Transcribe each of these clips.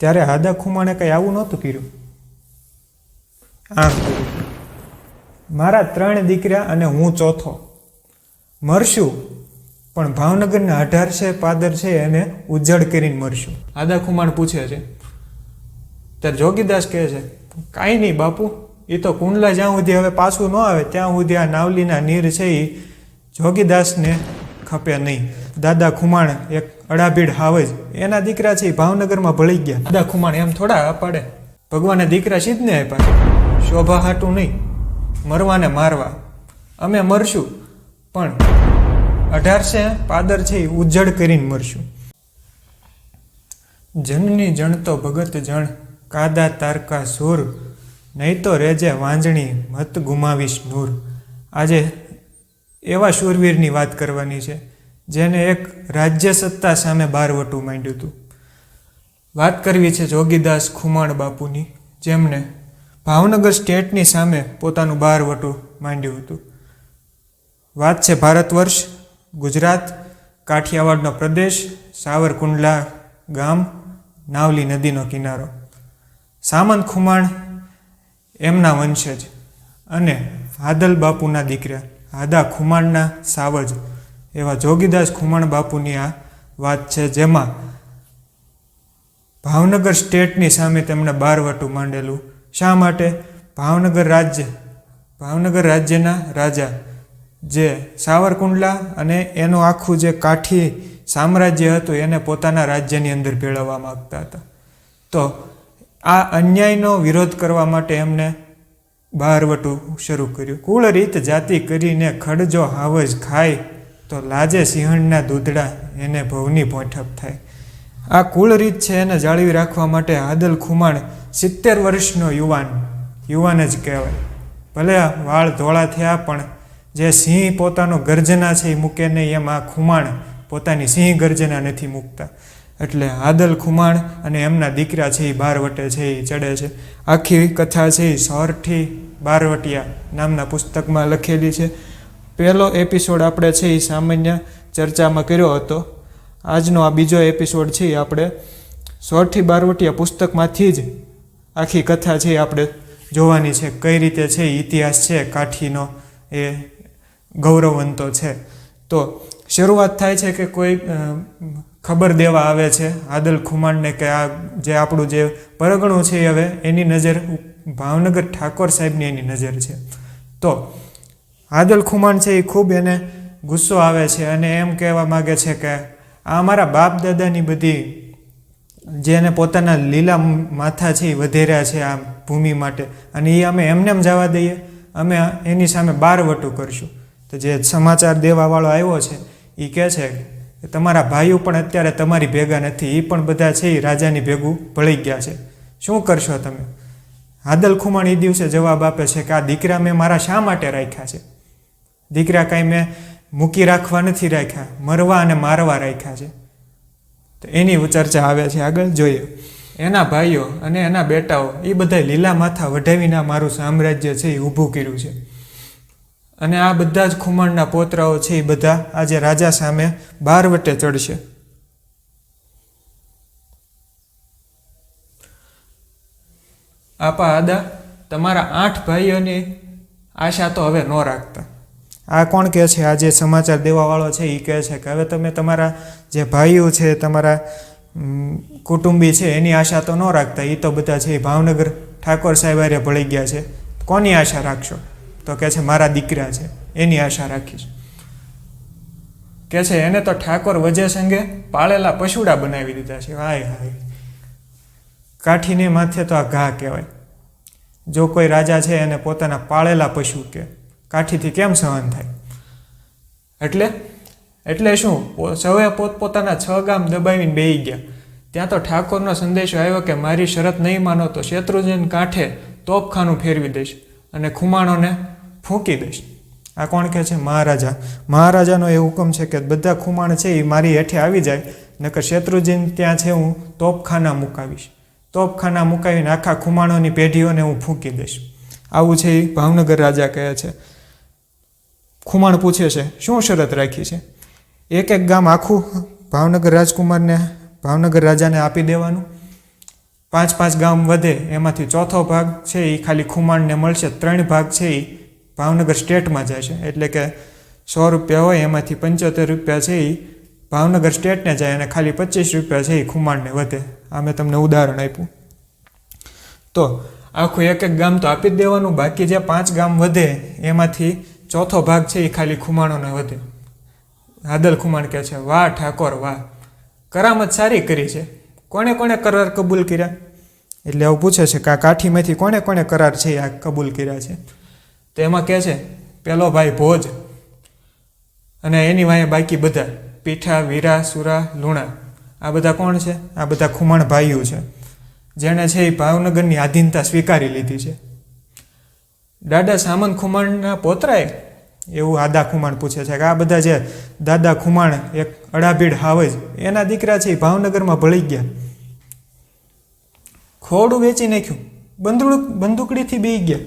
ત્યારે હાદા ખુમાણે કંઈ આવું નહોતું કર્યું. આમ મારા ત્રણ દીકરા અને હું ચોથો. મરશું, પણ ભાવનગરના અઢાર છે, પાદર છે, એને ઉજ્જડ કરીને મરશું. આદા ખુમાણ પૂછે છે ત્યારે જોગીદાસ કહે છે, કાંઈ નહીં બાપુ એ તો કુંડલા જ્યાં સુધી હવે પાછું ન આવે, ત્યાં સુધી આ નાવલીના નીર છે એ જોગીદાસને ખપે નહીં. દાદા ખુમાણ એક અડાભીડ હાવજ એના દીકરા છે ભાવનગરમાં ભળી ગયા. દાદા ખુમાણ એમ થોડા અપાડે. ભગવાને દીકરા સીધને આપ્યા શોભા હાટું નહીં, મરવાને મારવા. અમે મરશું, પણ અઢારસે પાદર છે એ ઉજ્જડ કરીને મરશું. જનની જણતો ભગત જણ, કાદા તારકા સુર. નહીં તો રેજે વાંજણી, મત ગુમાવીશ નૂર. આજે એવા શૂરવીરની વાત કરવાની છે. જેને એક રાજ્ય સત્તા સામે બારવટું માંડ્યું હતું. વાત કરવી છે જોગીદાસ ખુમાણ બાપુની, જેમણે ભાવનગર સ્ટેટની સામે પોતાનું બારવટું માંડ્યું હતું. વાત છે ભારત વર્ષ, ગુજરાત, કાઠિયાવાડનો પ્રદેશ, સાવરકુંડલા ગામ, નાવલી નદીનો કિનારો. સામંત ખુમાણ એમના વંશજ અને હાદલ બાપુના દીકરા, હાદા ખુમાણના સાવજ એવા જોગીદાસ ખુમાણ બાપુની આ વાત છે, જેમાં ભાવનગર સ્ટેટની સામે તેમણે બારવટું માંડેલું. શા માટે? ભાવનગર રાજ્ય, ભાવનગર રાજ્યના રાજા જે સાવરકુંડલા અને એનું આખું જે કાઠી સામ્રાજ્ય હતું, એને પોતાના રાજ્યની અંદર ભેળવવા માગતા હતા. તો આ અન્યાયનો વિરોધ કરવા માટે એમને બહારવટું શરૂ કર્યું. કુળ રીત જાતિ કરીને ખડજો હાવજ ખાય તો લાજે સિંહણના દૂધડા એને ભવની પોઠપ થાય. આ કુળ રીત છે એને જાળવી રાખવા માટે આદલ ખુમાણ સિત્તેર વર્ષનો યુવાન યુવાન જ કહેવાય. ભલે વાળ ધોળા થયા પણ જે સિંહ પોતાનો ગર્જના છે એ મૂકે નહીં, એમ આ ખુમાણ પોતાની સિંહ ગર્જના નથી મૂકતા. એટલે આદલ ખુમાણ અને એમના દીકરા છે એ બારવટે છે, એ ચડે છે. આખી કથા છે એ સોરઠી બારવટિયા નામના પુસ્તકમાં લખેલી છે. પહેલો એપિસોડ આપણે છે એ સામાન્ય ચર્ચામાં કર્યો હતો. આજનો આ બીજો એપિસોડ છે એ આપણે સોરઠી બારવટીયા પુસ્તકમાંથી જ આખી કથા છે એ આપણે જોવાની છે. કઈ રીતે છે, ઇતિહાસ છે, કાઠીનો એ ગૌરવવંતો છે. તો શરૂઆત થાય છે કે કોઈ ખબર દેવા આવે છે આદલ ખુમાણને કે આ જે આપણું જે પરગણું છે હવે એની નજર ભાવનગર ઠાકોર સાહેબની એની નજર છે. તો આદલ ખુમાણ છે એ ખૂબ એને ગુસ્સો આવે છે અને એમ કહેવા માગે છે કે આ અમારા બાપ દાદાની બધી જેને પોતાના લીલા માથા છે એ વધેર્યા છે આ ભૂમિ માટે. અને એ અમે એમને એમ જવા દઈએ. અમે એની સામે બારવટું કરશું. તો જે સમાચાર દેવાવાળો આવ્યો છે એ કહે છે કે તમારા ભાઈઓ પણ અત્યારે તમારી ભેગા નથી. એ પણ બધા છે એ રાજાની ભેગું ભળી ગયા છે. શું કરશો તમે? આદલ ખુમાણ એ દિવસે જવાબ આપે છે કે આ દીકરા મેં મારા શા માટે રાખ્યા છે? દીકરા કાંઈ મેં મૂકી રાખવા નથી રાખ્યા, મરવા અને મારવા રાખ્યા છે. તો એની ચર્ચા આવે છે આગળ, જોઈએ. એના ભાઈઓ અને એના બેટાઓ, એ બધા લીલા માથા વઢાવીને મારું સામ્રાજ્ય છે એ ઊભું કર્યું છે. અને આ બધા જ ખુમાણના પોતરાઓ છે એ બધા આજે રાજા સામે બારવટે ચડશે. આપા આદા, તમારા આઠ ભાઈઓની આશા તો હવે ન રાખતા. આ કોણ કહે છે? આ જે સમાચાર દેવાવાળો છે એ કહે છે કે હવે તમે તમારા જે ભાઈઓ છે, તમારા કુટુંબી છે, એની આશા તો ન રાખતા. એ તો બધા છે એ ભાવનગર ઠાકોર સાહેબ હારે ભળી ગયા છે. કોની આશા રાખશો? તો કહે છે, મારા દીકરા છે. એની આશા રાખીશ. કે છે, એને તો ઠાકોર વજે સંગે પાળેલા પશુડા બનાવી દીધા છે. હાય હાય. કાઠીને માથે તો આ ઘા કહેવાય. જો કોઈ રાજા છે, એને પોતાના પાળેલા પશુ કે કાઠીથી કેમ સહન થાય? એટલે એટલે શું? સૌએ પોતપોતાના છ ગામ દબાવીને બેહી ગયા. ત્યાં તો ઠાકોરનો સંદેશો આવ્યો કે મારી શરત નહીં માનો તો શત્રુજન કાંઠે તોપખાનું ફેરવી દઈશ અને ખુમાણોને ફૂંકી દઈશ. આ કોણ કહે છે? મહારાજા. મહારાજાનો એ હુકમ છે કે બધા ખુમાણ છે એ મારી હેઠે આવી જાય, નકર શત્રુજીન ત્યાં છે હું તોપખાના મુકાવીશ. તોપખાના મુકાવીને આખા ખુમાણોની પેઢીઓને હું ફૂંકી દઈશ. આવું છે એ ભાવનગર રાજા કહે છે. ખુમાણ પૂછે છે, શું શરત રાખી છે? એક એક ગામ આખું ભાવનગર રાજકુમારને, ભાવનગર રાજાને આપી દેવાનું. પાંચ પાંચ ગામ વધે, એમાંથી ચોથો ભાગ છે એ ખાલી ખુમાણને મળશે. ત્રણ ભાગ છે એ ભાવનગર સ્ટેટમાં જશે એટલે કે સો રૂપિયા હોય, એમાંથી પંચોતેર રૂપિયા છે એ ભાવનગર સ્ટેટને જાય અને ખાલી પચીસ રૂપિયા છે એ ખુમાણને વધે. આ મેં તમને ઉદાહરણ આપ્યું. તો આખું એક એક ગામ તો આપી જ દેવાનું. બાકી જે પાંચ ગામ વધે, એમાંથી ચોથો ભાગ છે એ ખાલી ખુમાણોને વધે. હાદલ ખુમાણ કહે છે, વાહ, ઠાકોર, વાહ. કરામત સારી કરી છે. કોણે કોણે કરાર કબૂલ કર્યા? એટલે આવું પૂછે છે કે આ કાઠીમાંથી કોણે કોણે કરાર છે આ કબૂલ કર્યા છે? તો એમાં કહે છે, પેલો ભાઈ ભોજ અને એની વાંહે બાકી બધા, પીઠા, વીરા, સુરા, લુણા, આ બધા કોણ છે? આ બધા ખુમાણ ભાઈઓ છે. જેણે છે એ ભાવનગરની આધીનતા સ્વીકારી લીધી છે. દાદા સામંત ખુમાણના પોતરાએ એવું આદા ખુમાણ પૂછે છે કે આ બધા જે દાદા ખુમાણ એક અડાભીડ હાવજ એના દીકરા છે ભાવનગરમાં ભળી ગયા. ખોડું વેચી નાખ્યું. બંદૂક, બંદૂકડીથી બી ગયા.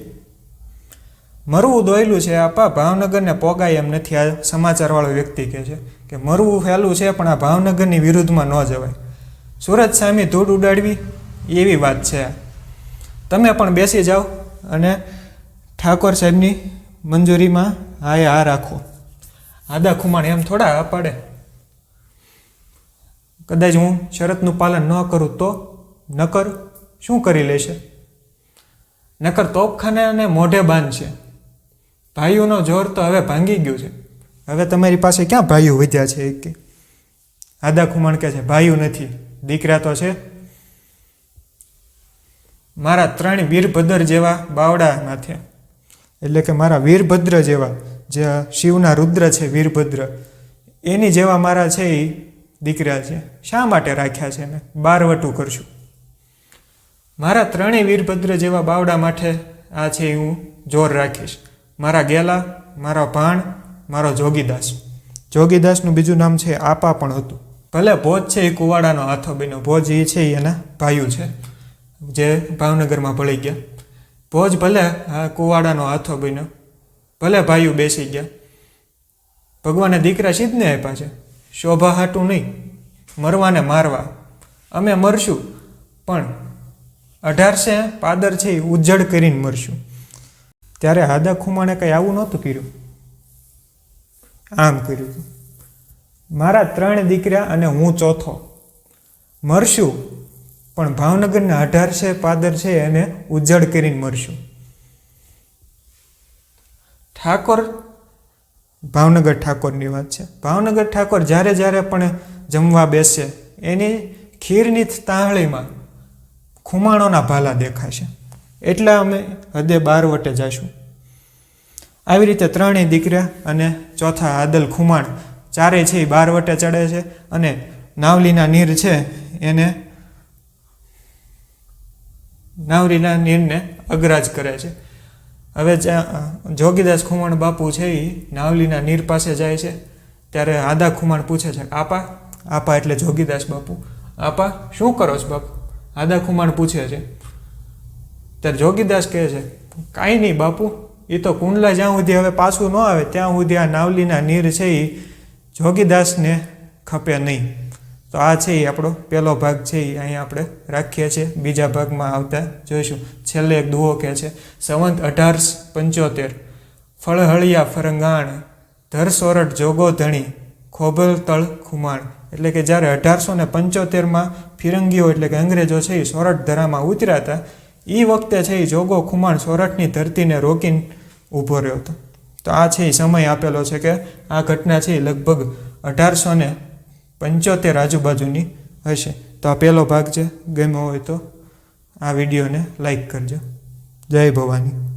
મરવું દોયલું છે આપા, ભાવનગરને પોગાય એમ નથી. આ સમાચારવાળો વ્યક્તિ કહે છે કે મરવું ફેલું છે, પણ આ ભાવનગરની વિરુદ્ધમાં ન જવાય. સુરત સામે ધૂળ ઉડાડવી, એવી વાત છે તમે પણ બેસી જાઓ અને ઠાકોર સાહેબની મંજૂરીમાં હાય હા રાખો. આદા ખુમાણ એમ થોડા પાડે. કદાચ હું શરતનું પાલન ન કરું તો નકર શું કરી લેશે? નકર તોપખાને અને મોઢે બાંધશે ભાઈઓનો જોર તો હવે ભાંગી ગયું છે. હવે તમારી પાસે ક્યાં ભાઈઓ વધ્યા છે એક? આદા ખુમાણ કહે છે, ભાઈઓ નથી, દીકરા તો છે. મારા ત્રણ વીરભદ્ર જેવા બાવડા માથે એટલે કે મારા વીરભદ્ર જેવા, જે શિવના રુદ્ર છે વીરભદ્ર, એની જેવા મારા છે એ દીકરા છે. શા માટે રાખ્યા છે મેં બારવટું કરશું. મારા ત્રણેય વીરભદ્ર જેવા બાવડા માટે આ છે એ હું જોર રાખીશ. મારા ગેલા, મારો ભાણ, મારો જોગીદાસ. જોગીદાસનું બીજું નામ છે આપા પણ હતું. ભલે ભોજ છે એ કુવાડાનો હાથો બન્યો. ભોજ એ છે એના ભાઈઓ છે, જે ભાવનગરમાં ભળી ગયા. ભોજ ભલે કુવાડાનો હાથો બન્યો. ભલે ભાઈઓ બેસી ગયા. ભગવાને દીકરા સિદ્ધને આપ્યા છે. શોભા હાટું નહીં, મરવાને મારવા. અમે મરશું, પણ અઢારસે પાદર છે એ ઉજ્જડ કરીને મરશું. ત્યારે હાદા ખુમાણે કંઈ આવું નહોતું કર્યું. આમ કર્યું મારા ત્રણ દીકરા અને હું ચોથો. મરશું પણ ભાવનગરના અઢાર છે, પાદર છે, એને ઉજ્જડ કરીને મરશું ઠાકોર, ભાવનગર ઠાકોરની વાત છે. ભાવનગર ઠાકોર જ્યારે જ્યારે પણ જમવા બેસે, એની ખીરની તાહળીમાં ખુમાણોના ભાલા દેખાશે. એટલા અમે હદે બાર વટે જઈશું આવી રીતે ત્રણેય દીકરા અને ચોથા આદલ ખુમાણ ચારે છે એ બાર વટે ચડે છે અને નાવલીના નીર છે એને નાવરીના નીરને અગ્રાજ કરે છે. હવે જોગીદાસ ખુમાણ બાપુ છે એ નાવલીના નીર પાસે જાય છે. ત્યારે આદા ખુમાણ પૂછે છે, આપા આપા એટલે જોગીદાસ બાપુ. આપા, શું કરો છો બાપુ? આદા ખુમાણ પૂછે છે. ત્યારે જોગીદાસ કહે છે, કાંઈ નહીં બાપુ એ તો કુંડલા જ્યાં સુધી હવે પાછું ન આવે, ત્યાં સુધી આ નાવલીના નીર છે એ જોગીદાસને ખપે નહીં. તો આ છે એ આપણો પહેલો ભાગ છે એ અહીંયા આપણે રાખીએ છીએ. બીજા ભાગમાં આવતા જોઈશું. છેલ્લે એક દુહો કહે છે, સંવંત અઢારસો પંચોતેર, ફળહળિયા ફરંગાણ ધર સોરઠ જોગો ધણી ખોબલ તળ ખુમાણ. એટલે કે જ્યારે અઢારસો ને પંચોતેરમાં ફિરંગીઓ એટલે કે અંગ્રેજો છે એ સોરઠ ધરામાં ઉતર્યા હતા એ વખતે છે એ જોગો ખુમાણ સોરઠની ધરતીને રોકીને ઊભો રહ્યો હતો. તો આ છે એ સમય આપેલો છે કે આ ઘટના છે એ લગભગ અઢારસો ને પંચોતેર આજુબાજુની હશે. તો આ પહેલો ભાગ છે, ગમ્યો હોય તો આ વિડીયોને લાઈક કરજો. જય ભવાની.